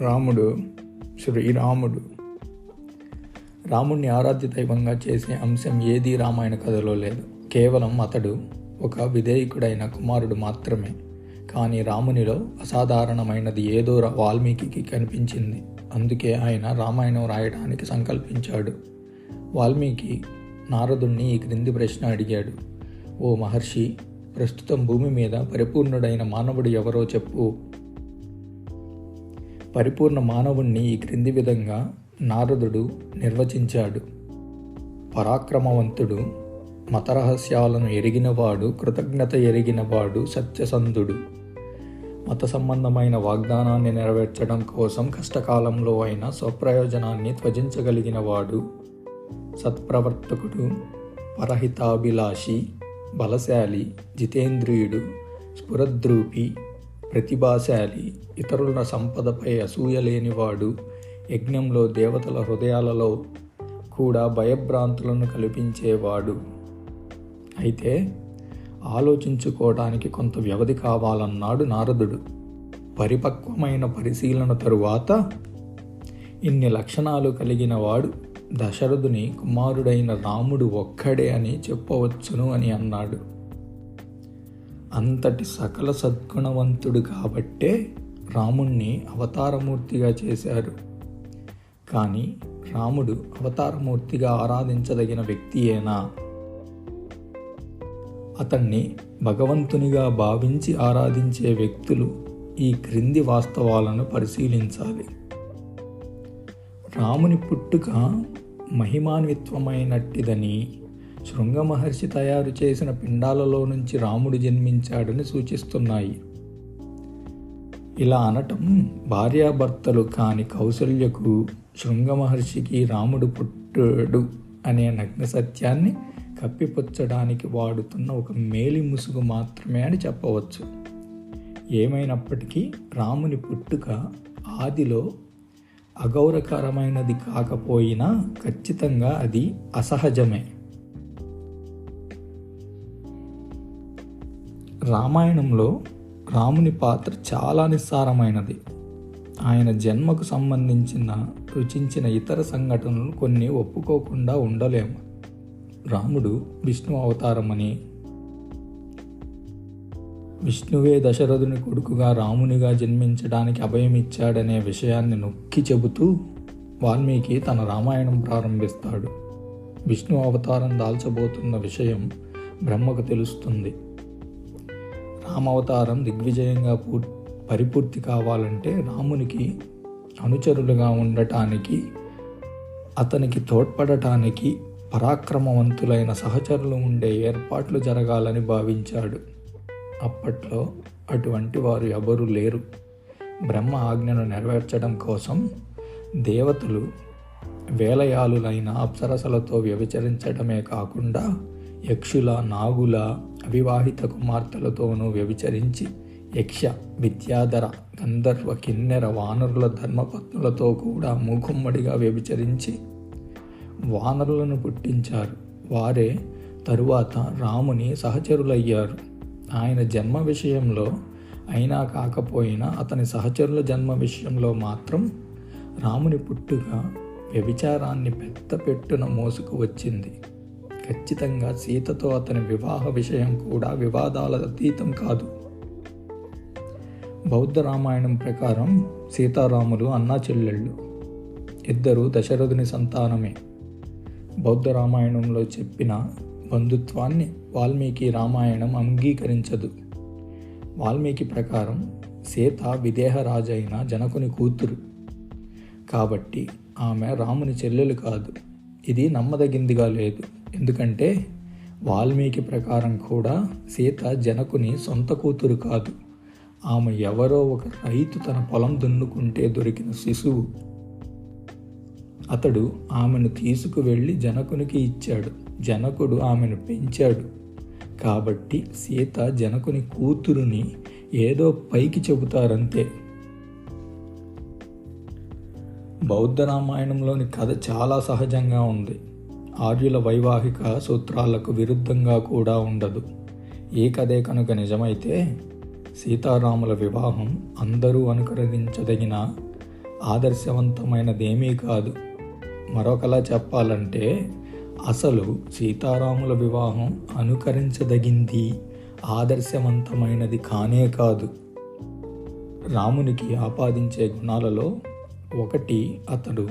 రాముడు శ్రీరాముడు రాముడిని ఆరాధ్య దైవంగా చేసే అంశం ఏదీ రామాయణ కథలో లేదు. కేవలం అతడు ఒక విధేయకుడైన కుమారుడు మాత్రమే. కానీ రామునిలో అసాధారణమైనది ఏదో వాల్మీకి కనిపించింది. అందుకే ఆయన రామాయణం రాయడానికి సంకల్పించాడు. వాల్మీకి నారదుణ్ణి ఈ క్రింది ప్రశ్న అడిగాడు. ఓ మహర్షి ప్రస్తుతం భూమి మీద పరిపూర్ణుడైన మానవుడు ఎవరో చెప్పు. పరిపూర్ణ మానవుణ్ణి ఈ క్రింది విధంగా నారదుడు నిర్వచించాడు. పరాక్రమవంతుడు మతరహస్యాలను ఎరిగినవాడు కృతజ్ఞత ఎరిగినవాడు సత్యసంధుడు. మత సంబంధమైన వాగ్దానాన్ని నెరవేర్చడం కోసం కష్టకాలంలో అయిన స్వప్రయోజనాన్ని త్వజించగలిగినవాడు సత్ప్రవర్తకుడు పరహితాభిలాషి బలశాలి జితేంద్రియుడు స్ఫురద్రూపి ప్రతిభాశాలి ఇతరుల సంపదపై అసూయ లేనివాడు యజ్ఞంలో దేవతల హృదయాలలో కూడా భయభ్రాంతులను కల్పించేవాడు. అయితే ఆలోచించుకోవడానికి కొంత వ్యవధి కావాలన్నాడు నారదుడు. పరిపక్వమైన పరిశీలన తరువాత ఇన్ని లక్షణాలు కలిగిన వాడు దశరథుని కుమారుడైన రాముడు ఒక్కడే అని చెప్పవచ్చును అని అన్నాడు. అంతటి సకల సద్గుణవంతుడు కాబట్టే రాముణ్ణి అవతారమూర్తిగా చేశారు. కానీ రాముడు అవతారమూర్తిగా ఆరాధించదగిన వ్యక్తియేనా అతన్ని భగవంతునిగా భావించి ఆరాధించే వ్యక్తులు ఈ క్రింది వాస్తవాలను పరిశీలించాలి. రాముని పుట్టుక మహిమాన్విత్వమైనట్టిదని శృంగ మహర్షి తయారు చేసిన పిండాలలో నుంచి రాముడు జన్మించాడని సూచిస్తున్నాయి. ఇలా అనటం భార్యాభర్తలు కాని కౌసల్యకు శృంగ మహర్షికి రాముడు పుట్టాడు అనే నగ్న సత్యాన్ని కప్పిపుచ్చడానికి వాడుతున్న ఒక మేలి ముసుగు మాత్రమే అని చెప్పవచ్చు. ఏమైనప్పటికీ రాముని పుట్టుక ఆదిలో అగౌరకరమైనది కాకపోయినా ఖచ్చితంగా అది అసహజమే. రామాయణంలో రాముని పాత్ర చాలా నిస్సారమైనది. ఆయన జన్మకు సంబంధించిన రుచించిన ఇతర సంఘటనలు కొన్ని ఒప్పుకోకుండా ఉండలేము. రాముడు విష్ణు అవతారమని విష్ణువే దశరథుని కొడుకుగా రామునిగా జన్మించడానికి అభయం ఇచ్చాడనే విషయాన్ని నొక్కి చెబుతూ వాల్మీకి తన రామాయణం ప్రారంభిస్తాడు. విష్ణు అవతారం దాల్చబోతున్న విషయం బ్రహ్మకు తెలుస్తుంది. రామావతారం దిగ్విజయంగా పూర్ పరిపూర్తి కావాలంటే రామునికి అనుచరులుగా ఉండటానికి అతనికి తోడ్పడటానికి పరాక్రమవంతులైన సహచరులు ఉండే ఏర్పాట్లు జరగాలని భావించాడు. అప్పట్లో అటువంటి వారు ఎవరూ లేరు. బ్రహ్మ ఆజ్ఞను నెరవేర్చడం కోసం దేవతలు వేలయాలులైన అప్సరసలతో వ్యభిచరించడమే కాకుండా యక్షుల నాగుల అవివాహిత కుమార్తెలతోనూ వ్యభిచరించి యక్ష విద్యాధర గంధర్వ కిన్నెర వానరుల ధర్మపత్నులతో కూడా మూకుమ్మడిగా వ్యభిచరించి వానరులను పుట్టించారు. వారే తరువాత రాముని సహచరులయ్యారు. ఆయన జన్మ విషయంలో అయినా కాకపోయినా అతని సహచరుల జన్మ విషయంలో మాత్రం రాముని పుట్టుక వ్యభిచారాన్ని పెద్ద పెట్టున మోసుకు వచ్చింది. ఖచ్చితంగా సీతతో అతని వివాహ విషయం కూడా వివాదాల అతీతం కాదు. బౌద్ధ రామాయణం ప్రకారం సీతారాములు అన్నా చెల్లెళ్ళు. ఇద్దరు దశరథుని సంతానమే. బౌద్ధ రామాయణంలో చెప్పిన బంధుత్వాన్ని వాల్మీకి రామాయణం అంగీకరించదు. వాల్మీకి ప్రకారం సీత విదేహరాజైన జనకుని కూతురు. కాబట్టి ఆమె రాముని చెల్లెలు కాదు. ఇది నమ్మదగిందిగా లేదు. ఎందుకంటే వాల్మీకి ప్రకారం కూడా సీత జనకుని సొంత కూతురు కాదు. ఆమె ఎవరో ఒక రైతు తన పొలం దున్నుకుంటే దొరికిన శిశువు. అతడు ఆమెను తీసుకువెళ్ళి జనకునికి ఇచ్చాడు. జనకుడు ఆమెను పెంచాడు. కాబట్టి సీత జనకుని కూతురుని ఏదో పైకి చెబుతారంతే. బౌద్ధ రామాయణంలోని కథ చాలా సహజంగా ఉంది. ఆర్యుల వైవాహిక సూత్రాలకు విరుద్ధంగా కూడా ఉండదు. ఈ కథే కనుక నిజమైతే సీతారాముల వివాహం అందరూ అనుకరించదగిన ఆదర్శవంతమైనదేమీ కాదు. మరొకలా చెప్పాలంటే అసలు సీతారాముల వివాహం అనుకరించదగింది ఆదర్శవంతమైనది కానే కాదు. రామునికి ఆపాదించే గుణాలలో ఒకటి అతడు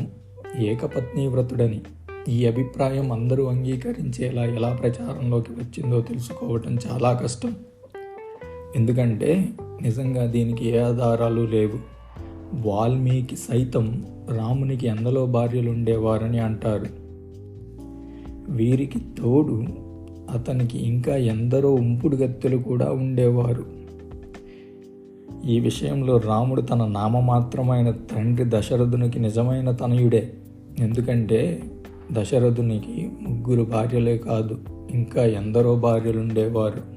ఏకపత్ని వ్రతుడని. ఈ అభిప్రాయం అందరూ అంగీకరించేలా ఎలా ప్రచారంలోకి వచ్చిందో తెలుసుకోవటం చాలా కష్టం. ఎందుకంటే నిజంగా దీనికి ఏ ఆధారాలు లేవు. వాల్మీకి సైతం రామునికి ఎందలో భార్యలు ఉండేవారని అంటారు. వీరికి తోడు అతనికి ఇంకా ఎందరో ఉంపుడు గత్తెలు కూడా ఉండేవారు. ఈ విషయంలో రాముడు తన నామమాత్రమైన తండ్రి దశరథునికి నిజమైన తనయుడే. ఎందుకంటే దశరథునికి ముగ్గురు భార్యలే కాదు ఇంకా ఎందరో భార్యలుండేవారు.